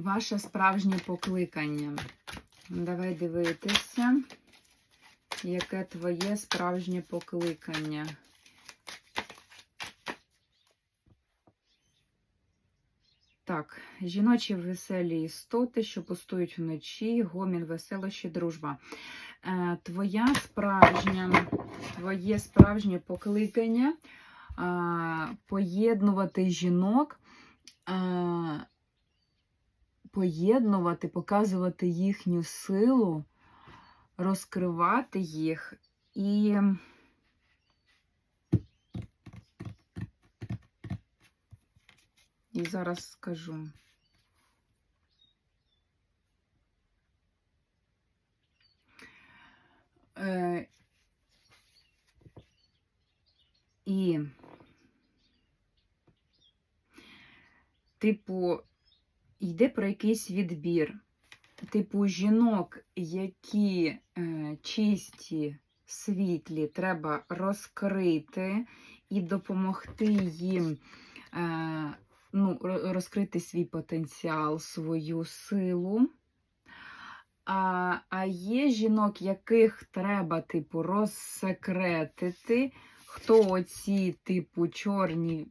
Ваше справжнє покликання. Давай дивитися, яке твоє справжнє покликання. Так, жіночі веселі істоти, що пустують вночі, гомін, веселощі, дружба. Е, твоя справжня, твоє справжнє покликання поєднувати жінок, поєднувати, показувати їхню силу, розкривати їх і. І зараз скажу. Е, і, типу, йде про якийсь відбір. Типу, жінок, які е, чисті, світлі, треба розкрити і допомогти їм е, ну, розкрити свій потенціал, свою силу. А, а є жінок, яких треба, типу, розсекретити. Хто оці, типу, чорні,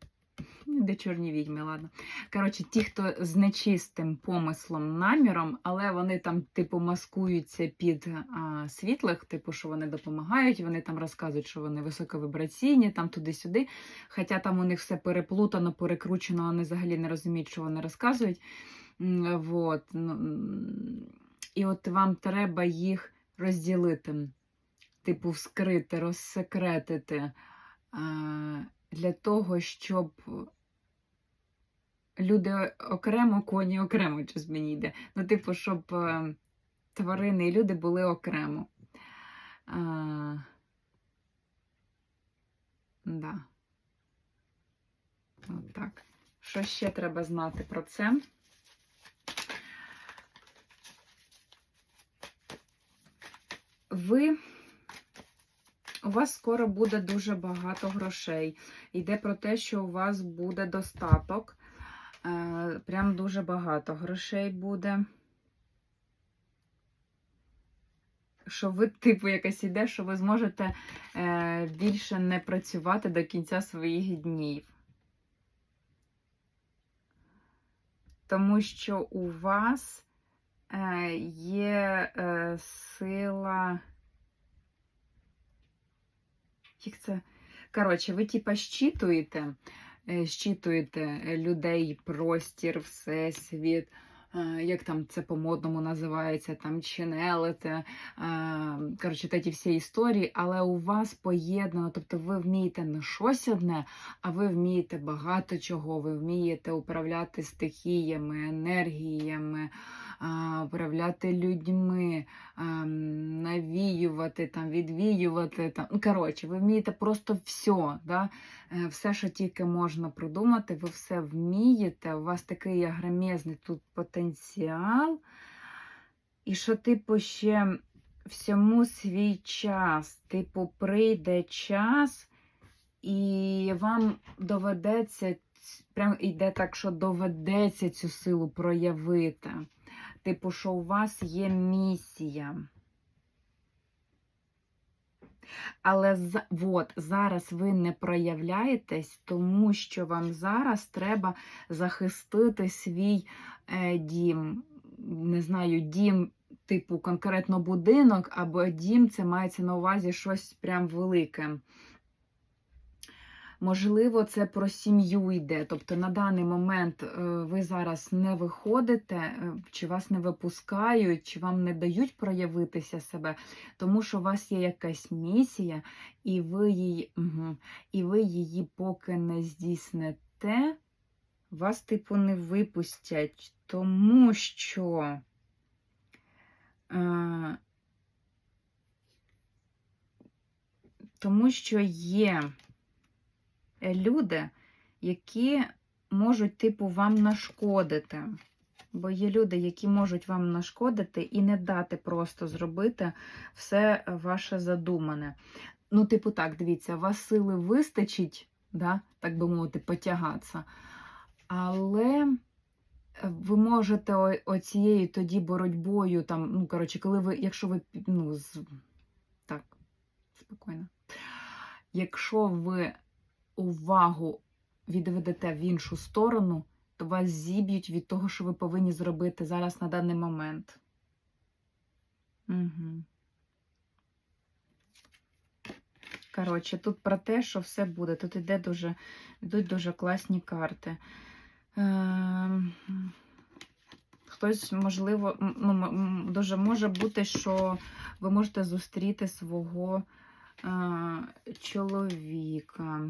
де чорні відьми, ладно. Коротше, ті, хто з нечистим помислом, наміром, але вони там, типу, маскуються під а, світлих, типу, що вони допомагають, вони там розказують, що вони високовібраційні, там туди-сюди. Хоча там у них все переплутано, перекручено, вони взагалі не розуміють, що вони розказують. Вот. ну, І от вам треба їх розділити, типу, вскрити, розсекретити для того, щоб люди окремо, коні окремо, щось мені йде. Ну, типу, щоб е, тварини і люди були окремо. А, да. От так. Що ще треба знати про це? Ви у вас скоро буде дуже багато грошей. Йде про те, що у вас буде достаток. Е, прям дуже багато грошей буде. Що ви, типу, якась іде, що ви зможете е, більше не працювати до кінця своїх днів. Тому що у вас е, є е, сила. Як це? Коротше, ви типа щитуєте, щитуєте людей, простір, всесвіт, е, як там це по-модному називається, там чинелите, е, коротше, та ті всі історії, але у вас поєднано, тобто ви вмієте не щось одне, а ви вмієте багато чого, ви вмієте управляти стихіями, енергіями, управляти людьми, навіювати, там, відвіювати. Там. Ну, коротше, ви вмієте просто все, да? Е, все, що тільки можна придумати, ви все вмієте, у вас такий агромезний тут потенціал. І що, типу, ще всьому свій час, типу, прийде час, і вам доведеться, прям йде так, що доведеться цю силу проявити. Типу, що у вас є місія. Але от, зараз ви не проявляєтесь, тому що вам зараз треба захистити свій е, дім. Не знаю, дім, типу, конкретно будинок, або дім це мається на увазі щось прям велике. Можливо, це про сім'ю йде. Тобто на даний момент е, ви зараз не виходите, е, чи вас не випускають, чи вам не дають проявитися себе, тому що у вас є якась місія, і ви її, угу, і ви її поки не здійсните, вас, типу, не випустять, тому що. Е, тому що є люди, які можуть, типу, вам нашкодити. Бо є люди, які можуть вам нашкодити і не дати просто зробити все ваше задумане. Ну, типу, так, дивіться, вас сили вистачить, да, так би мовити, потягатися. Але ви можете оцією тоді боротьбою, там, ну, коротше, коли ви, якщо ви, ну, з... так, спокійно. Якщо ви увагу відведете в іншу сторону, то вас зіб'ють від того, що ви повинні зробити зараз на даний момент. Угу. Коротше, тут про те, що все буде. Тут іде дуже, йдуть дуже класні карти. Ем, Хтось, можливо, ну, дуже може бути, що ви можете зустріти свого е, чоловіка.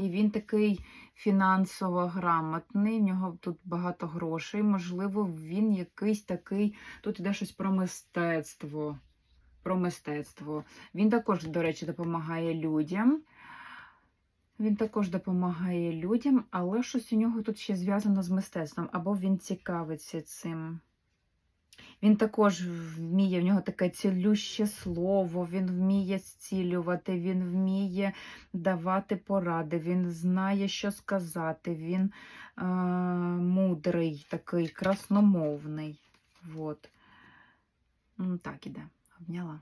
І він такий фінансово грамотний, в нього тут багато грошей. Можливо, він якийсь такий. Тут іде щось про мистецтво. Про мистецтво. Він також, до речі, допомагає людям. Він також допомагає людям, але щось у нього тут ще зв'язано з мистецтвом, або він цікавиться цим. Він також вміє, в нього таке цілюще слово, він вміє зцілювати, він вміє давати поради, він знає, що сказати, він е, мудрий, такий красномовний. От. Так іде. Обняла.